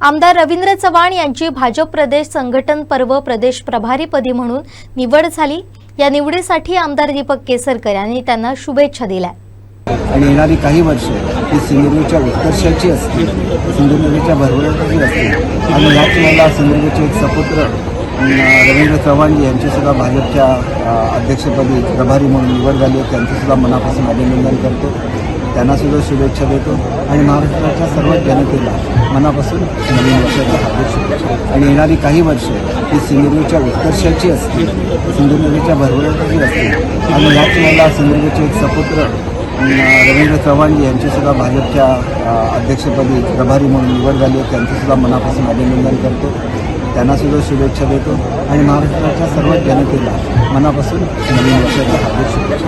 आमदार रवींद्र चव्हाण यांची भाजप प्रदेश संघटन पर्व प्रदेश प्रभारीपदी म्हणून निवड झाली. या निवडीसाठी आमदार दीपक केसरकर यांनी त्यांना शुभेच्छा दिल्या. आणि येणारी काही वर्ष ही सिंधुदुर्गच्या उत्कर्षाची असतील सिंधुदुर्गच्या भरभराटीची असतील. आणि याच वेळेला सिंधुदुर्गचे एक सपुत्र रवींद्र चव्हाण यांची सुद्धा भाजपच्या अध्यक्षपदी प्रभारी म्हणून निवड झाली आहे. त्यांचं सुद्धा मनापासून अभिनंदन करतो. त्यांना सुद्धा शुभेच्छा देतो. आणि महाराष्ट्राच्या सर्व जनतेला मनापासून नवीन वर्षाच्या हार्दिक शुभेच्छा. आणि येणारी काही वर्ष ही सिंधुदुर्गच्या उत्कर्षाची असतील सिंधुदुर्गच्या भरभराटीची असतील. आणि याच वेळेला सिंधुदुर्गचे एक सपुत्र रवींद्र चव्हाण यांचीसुद्धा भाजपच्या अध्यक्षपदी प्रभारी म्हणून निवड झाली आहे. त्यांचंसुद्धा मनापासून अभिनंदन करतो. त्यांनासुद्धा शुभेच्छा देतो. आणि महाराष्ट्राच्या सर्व जनतेला मनापासून नवीन वर्षाच्या हार्दिक शुभेच्छा.